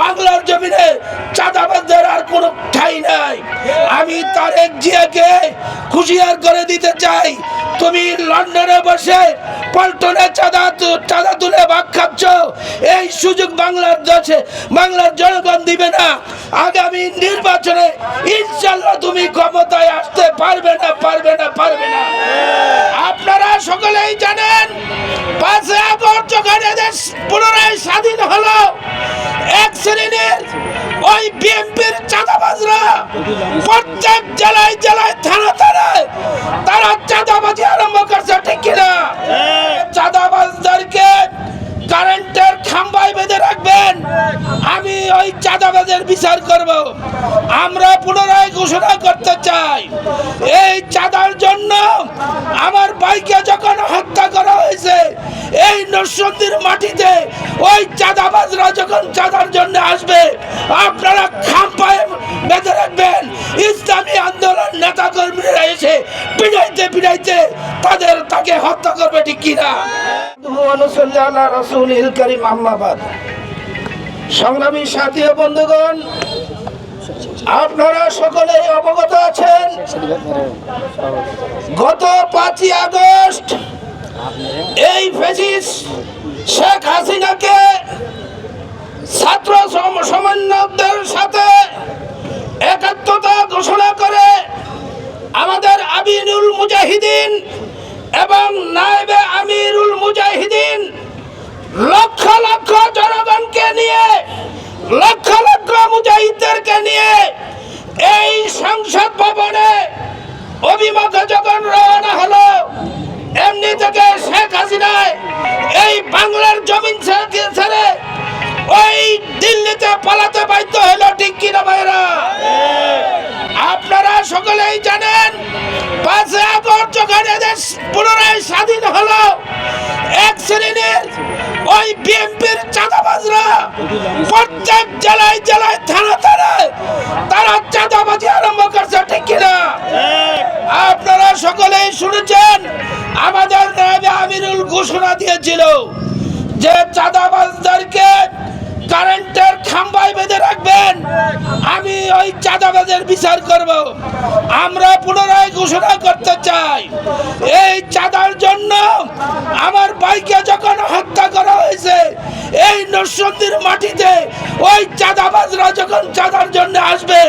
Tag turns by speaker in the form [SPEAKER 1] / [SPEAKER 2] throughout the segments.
[SPEAKER 1] বাংলার জমিনে চাঁদাবাজদের আর কোনো ঠাই নাই। আমি তারেক জিয়াকে খুশিয়ার করে দিতে চাই। তুমি লন্ডনে বসে পল্টনে চাঁদা চাঁদা তুলে ভাগ খাচ্ছ। এই সুযোগ বাংলার দেশে, বাংলার জনগণ দিবে না। আগামী নির্বাচনে ইনশাল্লাহ তুমি ক্ষমতায় আসতে পারবে না পারবে না পারবে না। আপনারা সকলেই জানেন পাঁচে পুনরায় স্বাধীন শ্রেণির ওই বিএনপির চাঁদাবাজরা প্রত্যেক জেলায় জেলায় থানা থানায় তারা চাঁদাবাজি আরম্ভ করছে, ঠিক কিনা? চাঁদাবাজদেরকে কারেন্টের খাম্বায় বেঁধে রাখবেন। আমি ওই চাঁদাবাজের বিচার করব। আমরা পুনরায় ঘোষণা করতে চাই। এই চাঁদার জন্য আমার ভাইকে যখন হত্যা করা হয়েছে নরসন্দির মাটিতে ওই চাঁদাবাজরা যখন চাঁদার জন্য আসবে। আপনারা খাম্পায় বেঁধে রাখবেন। ইসলামী আন্দোলন নেতা কর্মীরা এসে পিড়াইতে পিড়াইতে তাদের তাকে হত্যা করবে ঠিক কিনা সংগ্রামী সাথী বন্ধুগণ, আপনারা সকলে অবগত আছেন। গত পাঁচই আগস্ট এই ফেসিস শেখ হাসিনাকে ছাত্র সম- সমন্বয়কদের সাথে একাত্মতা ঘোষণা করে আমাদের আমিনুল মুজাহিদিন এবং নায়েবে আমিরুল মুজাহিদিন লক্ষ লক্ষ জনগণকে নিয়ে লক্ষ লক্ষ পালাতে বাধ্য হলো, ঠিক কিনা ভাইরা আপনারা সকলেই জানেন পাঁচে যখন এদেশ পুনরায় স্বাধীন হলো, এক শ্রেণির ওই বিএনপির চাঁদাবাজরা প্রত্যেক জেলায় জেলায় থানা থানায় তারা চাঁদাবাজি আরম্ভ করছে, ঠিক কিনা? আপনারা সকলেই শুনেছেন, আমাদের নায়েবে আমিরুল ঘোষণা দিয়েছিল যে চাঁদাবাজদেরকে কারেন্টের খাম্বায় বেঁধে রাখবেন আমি ওই চাঁদাবাজের বিচার করব। আমরা পুনরায় ঘোষণা করতে চাই। এই চাঁদার জন্য আমার ভাইকে যখন হত্যা করা হয়েছে, এই নরসন্দির মাটিতে ওই চাঁদাবাজরা যখন চাঁদার জন্য আসবে,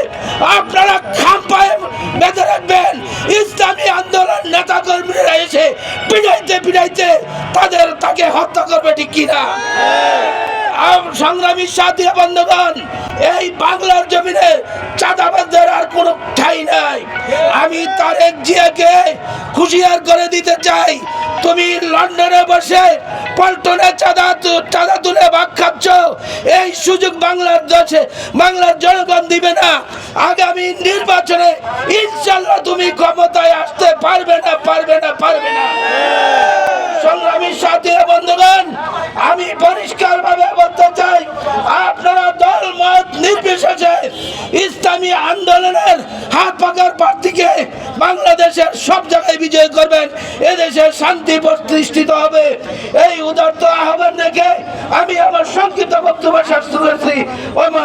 [SPEAKER 1] আপনারা খাম্পায় বেঁধে রাখবেন। ইসলামী আন্দোলন নেতা কর্মীরা এসে পিড়াইতে পিড়াইতে তাদের তাকে হত্যা করবে ঠিক কিনা? সংগ্রামী সাথী বন্ধুগণ, এই বাংলার জমিনে চাঁদাবাজদের আর কোনো ঠাই নাই। আমি তারেক জিয়াকে খুশিয়ার করে দিতে চাই, তুমি লন্ডনে বসে পল্টনে চাঁদা চাঁদা তুলে ভাগ খাচ্ছ, এই সুযোগ বাংলার দেশে, বাংলার জনগণ দিবে না। আগামী নির্বাচনে ইনশাল্লাহ তুমি ক্ষমতায় আসতে পারবে না পারবে না পারবে না। সংগ্রামী সাথী ও আন্দোলনের হাত পাকার প্রার্থীকে বাংলাদেশের সব জায়গায় বিজয় করবেন এদেশের শান্তি প্রতিষ্ঠিত হবে। এই উদার্ত আহ্বান রেখে আমি আমার সংক্ষিপ্ত বক্তব্য শেষ করেছি। ওই মা